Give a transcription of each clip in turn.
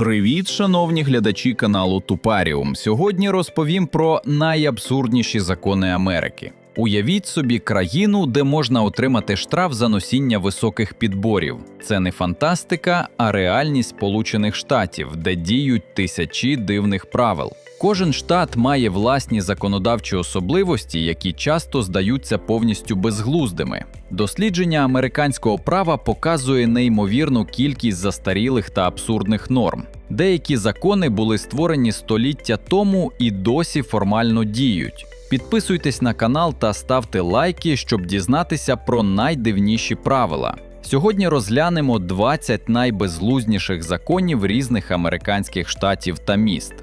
Привіт, шановні глядачі каналу Тупаріум. Сьогодні розповім про найабсурдніші закони Америки. Уявіть собі країну, де можна отримати штраф за носіння високих підборів. Це не фантастика, а реальність Сполучених Штатів, де діють тисячі дивних правил. Кожен штат має власні законодавчі особливості, які часто здаються повністю безглуздими. Дослідження американського права показує неймовірну кількість застарілих та абсурдних норм. Деякі закони були створені століття тому і досі формально діють. Підписуйтесь на канал та ставте лайки, щоб дізнатися про найдивніші правила. Сьогодні розглянемо 20 найбезглузніших законів різних американських штатів та міст.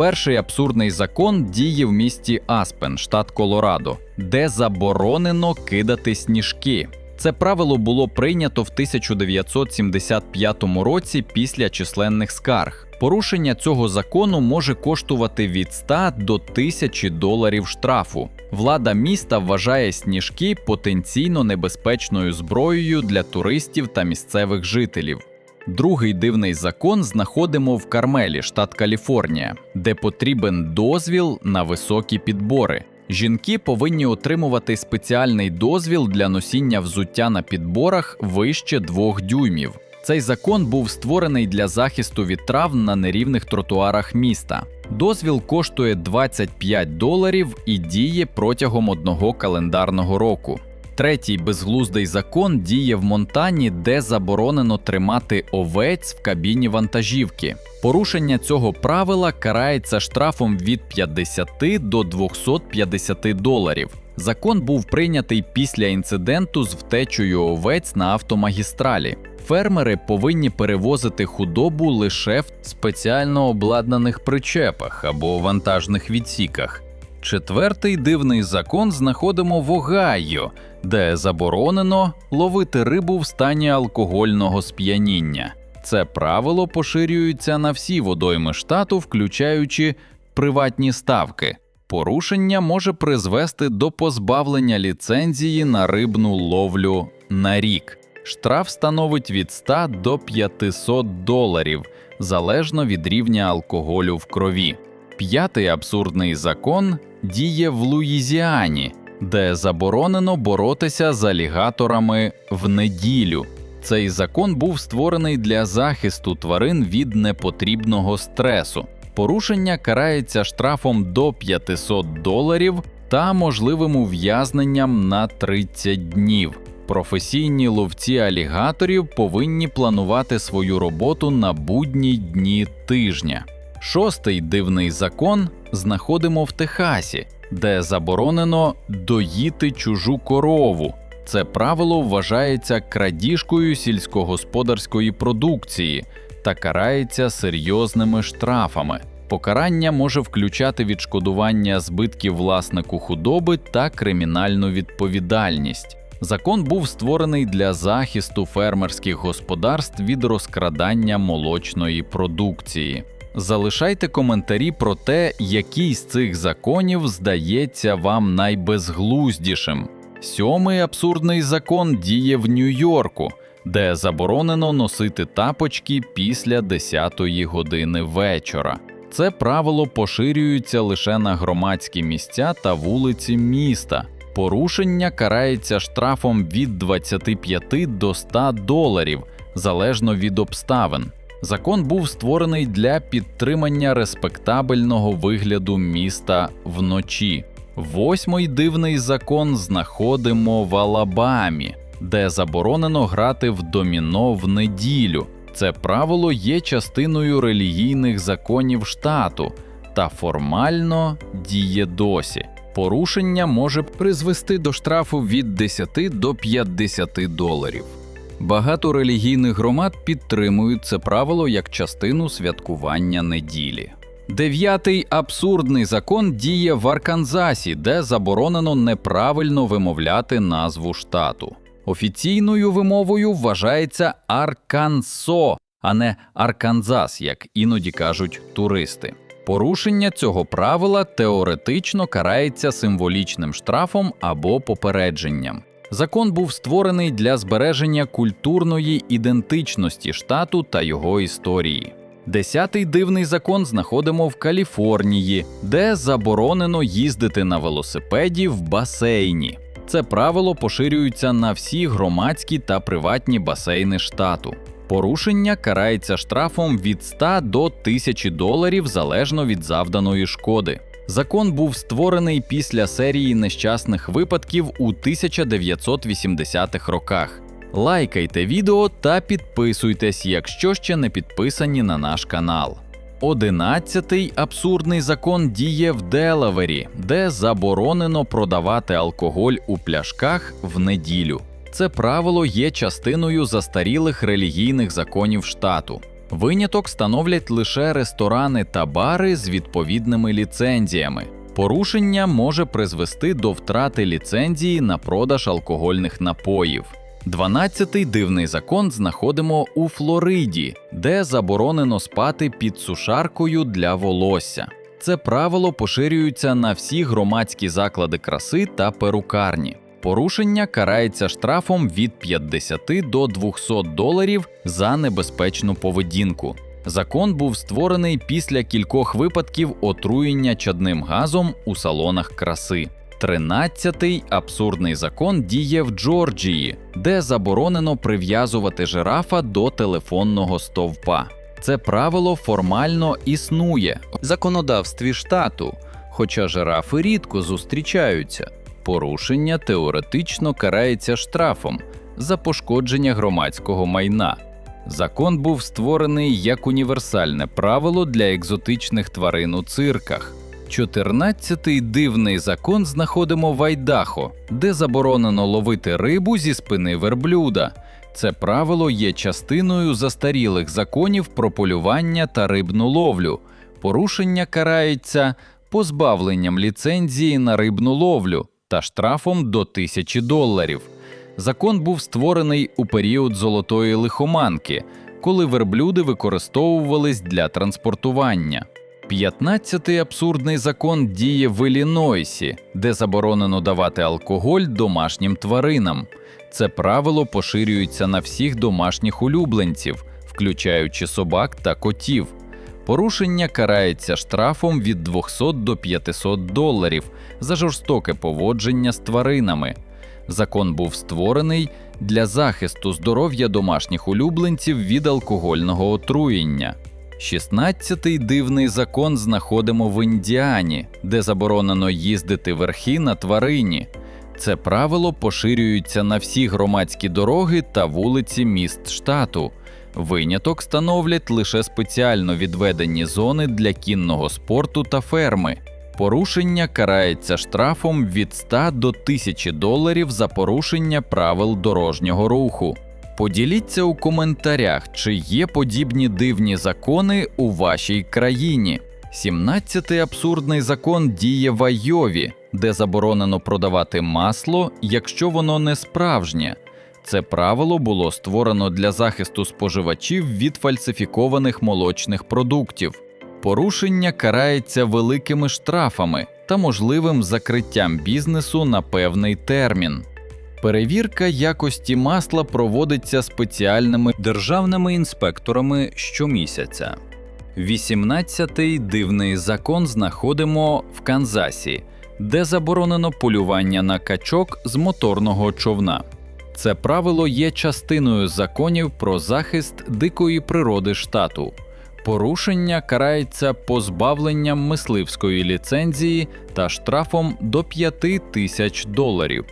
Перший абсурдний закон діє в місті Аспен, штат Колорадо, де заборонено кидати сніжки. Це правило було прийнято в 1975 році після численних скарг. Порушення цього закону може коштувати від 100 до 1000 доларів штрафу. Влада міста вважає сніжки потенційно небезпечною зброєю для туристів та місцевих жителів. Другий дивний закон знаходимо в Кармелі, штат Каліфорнія, де потрібен дозвіл на високі підбори. Жінки повинні отримувати спеціальний дозвіл для носіння взуття на підборах вище двох дюймів. Цей закон був створений для захисту від травм на нерівних тротуарах міста. Дозвіл коштує 25 доларів і діє протягом одного календарного року. Третій безглуздий закон діє в Монтані, де заборонено тримати овець в кабіні вантажівки. Порушення цього правила карається штрафом від 50 до 250 доларів. Закон був прийнятий після інциденту з втечею овець на автомагістралі. Фермери повинні перевозити худобу лише в спеціально обладнаних причепах або вантажних відсіках. Четвертий дивний закон знаходимо в Огайо, де заборонено ловити рибу в стані алкогольного сп'яніння. Це правило поширюється на всі водойми штату, включаючи приватні ставки. Порушення може призвести до позбавлення ліцензії на рибну ловлю на рік. Штраф становить від 100 до 500 доларів залежно від рівня алкоголю в крові. П'ятий абсурдний закон діє в Луїзіані, де заборонено боротися з алігаторами в неділю. Цей закон був створений для захисту тварин від непотрібного стресу. Порушення карається штрафом до 500 доларів та можливим ув'язненням на 30 днів. Професійні ловці алігаторів повинні планувати свою роботу на будні дні тижня. Шостий дивний закон знаходимо в Техасі, де заборонено доїти чужу корову. Це правило вважається крадіжкою сільськогосподарської продукції та карається серйозними штрафами. Покарання може включати відшкодування збитків власнику худоби та кримінальну відповідальність. Закон був створений для захисту фермерських господарств від розкрадання молочної продукції. Залишайте коментарі про те, який з цих законів здається вам найбезглуздішим. Сьомий абсурдний закон діє в Нью-Йорку, де заборонено носити тапочки після 10-ї години вечора. Це правило поширюється лише на громадські місця та вулиці міста. Порушення карається штрафом від 25 до 100 доларів залежно від обставин. Закон був створений для підтримання респектабельного вигляду міста вночі. Восьмий дивний закон знаходимо в Алабамі, де заборонено грати в доміно в неділю. Це правило є частиною релігійних законів штату та формально діє досі. Порушення може призвести до штрафу від 10 до 50 доларів. Багато релігійних громад підтримують це правило як частину святкування неділі. Дев'ятий абсурдний закон діє в Арканзасі, де заборонено неправильно вимовляти назву штату. Офіційною вимовою вважається Аркансо, а не Арканзас, як іноді кажуть туристи. Порушення цього правила теоретично карається символічним штрафом або попередженням. Закон був створений для збереження культурної ідентичності штату та його історії. Десятий дивний закон знаходимо в Каліфорнії, де заборонено їздити на велосипеді в басейні. Це правило поширюється на всі громадські та приватні басейни штату. Порушення карається штрафом від 100 до 1000 доларів залежно від завданої шкоди. Закон був створений після серії нещасних випадків у 1980-х роках. Лайкайте відео та підписуйтесь, якщо ще не підписані на наш канал. Одинадцятий абсурдний закон діє в Делавері, де заборонено продавати алкоголь у пляшках в неділю. Це правило є частиною застарілих релігійних законів штату. Виняток становлять лише ресторани та бари з відповідними ліцензіями. Порушення може призвести до втрати ліцензії на продаж алкогольних напоїв. Дванадцятий дивний закон знаходимо у Флориді, де заборонено спати під сушаркою для волосся. Це правило поширюється на всі громадські заклади краси та перукарні. Порушення карається штрафом від 50 до 200 доларів за небезпечну поведінку. Закон був створений після кількох випадків отруєння чадним газом у салонах краси. Тринадцятий абсурдний закон діє в Джорджії, де заборонено прив'язувати жирафа до телефонного стовпа. Це правило формально існує в законодавстві штату, хоча жирафи рідко зустрічаються. Порушення теоретично карається штрафом за пошкодження громадського майна. Закон був створений як універсальне правило для екзотичних тварин у цирках. 14-й дивний закон знаходимо в Айдахо, де заборонено ловити рибу зі спини верблюда. Це правило є частиною застарілих законів про полювання та рибну ловлю. Порушення карається позбавленням ліцензії на рибну ловлю та штрафом до тисячі доларів. Закон був створений у період золотої лихоманки, коли верблюди використовувались для транспортування. 15-й абсурдний закон діє в Іллінойсі, де заборонено давати алкоголь домашнім тваринам. Це правило поширюється на всіх домашніх улюбленців, включаючи собак та котів. Порушення карається штрафом від 200 до 500 доларів за жорстоке поводження з тваринами. Закон був створений для захисту здоров'я домашніх улюбленців від алкогольного отруєння. 16-й дивний закон знаходимо в Індіані, де заборонено їздити верхи на тварині. Це правило поширюється на всі громадські дороги та вулиці міст штату. Виняток становлять лише спеціально відведені зони для кінного спорту та ферми. Порушення карається штрафом від 100 до 1000 доларів за порушення правил дорожнього руху. Поділіться у коментарях, чи є подібні дивні закони у вашій країні. 17-й абсурдний закон діє в Айові, де заборонено продавати масло, якщо воно не справжнє. Це правило було створено для захисту споживачів від фальсифікованих молочних продуктів. Порушення карається великими штрафами та можливим закриттям бізнесу на певний термін. Перевірка якості масла проводиться спеціальними державними інспекторами щомісяця. 18-й дивний закон знаходимо в Канзасі, де заборонено полювання на качок з моторного човна. Це правило є частиною законів про захист дикої природи штату. Порушення карається позбавленням мисливської ліцензії та штрафом до 5 тисяч доларів.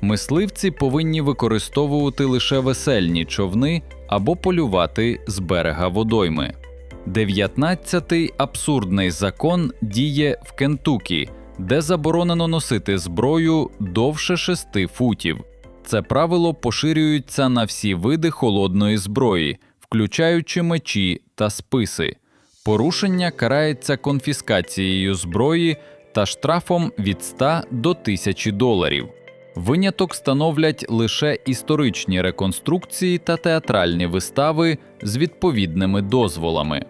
Мисливці повинні використовувати лише весельні човни або полювати з берега водойми. 19-й абсурдний закон діє в Кентукі, де заборонено носити зброю довше 6 футів. Це правило поширюється на всі види холодної зброї, включаючи мечі та списи. Порушення карається конфіскацією зброї та штрафом від 100 до 1000 доларів. Виняток становлять лише історичні реконструкції та театральні вистави з відповідними дозволами.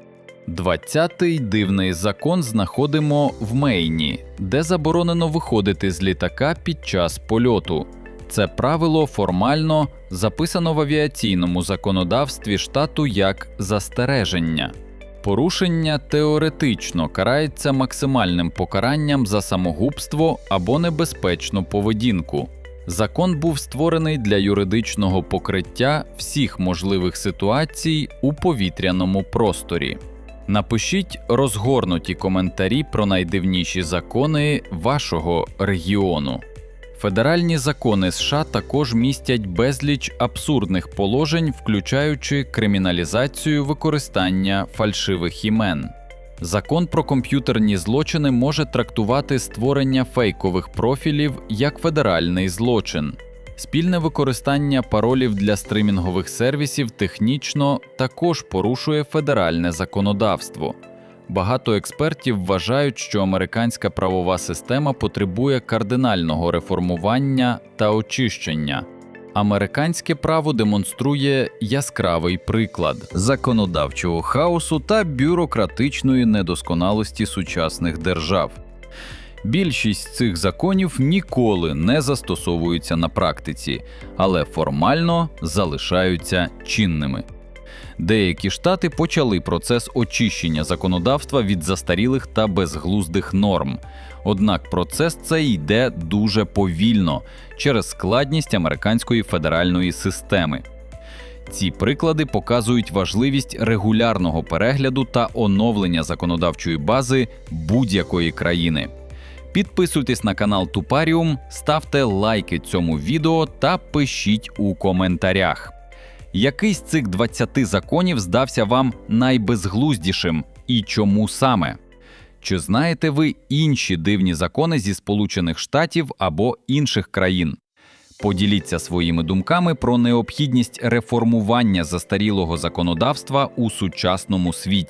20-й дивний закон знаходимо в Мейні, де заборонено виходити з літака під час польоту. Це правило формально записано в авіаційному законодавстві штату як застереження. Порушення теоретично карається максимальним покаранням за самогубство або небезпечну поведінку. Закон був створений для юридичного покриття всіх можливих ситуацій у повітряному просторі. Напишіть розгорнуті коментарі про найдивніші закони вашого регіону. Федеральні закони США також містять безліч абсурдних положень, включаючи криміналізацію використання фальшивих імен. Закон про комп'ютерні злочини може трактувати створення фейкових профілів як федеральний злочин. Спільне використання паролів для стримінгових сервісів технічно також порушує федеральне законодавство. Багато експертів вважають, що американська правова система потребує кардинального реформування та очищення. Американське право демонструє яскравий приклад законодавчого хаосу та бюрократичної недосконалості сучасних держав. Більшість цих законів ніколи не застосовуються на практиці, але формально залишаються чинними. Деякі штати почали процес очищення законодавства від застарілих та безглуздих норм. Однак процес цей йде дуже повільно через складність американської федеральної системи. Ці приклади показують важливість регулярного перегляду та оновлення законодавчої бази будь-якої країни. Підписуйтесь на канал Тупаріум, ставте лайки цьому відео та пишіть у коментарях. Який з цих 20 законів здався вам найбезглуздішим і чому саме? Чи знаєте ви інші дивні закони зі Сполучених Штатів або інших країн? Поділіться своїми думками про необхідність реформування застарілого законодавства у сучасному світі.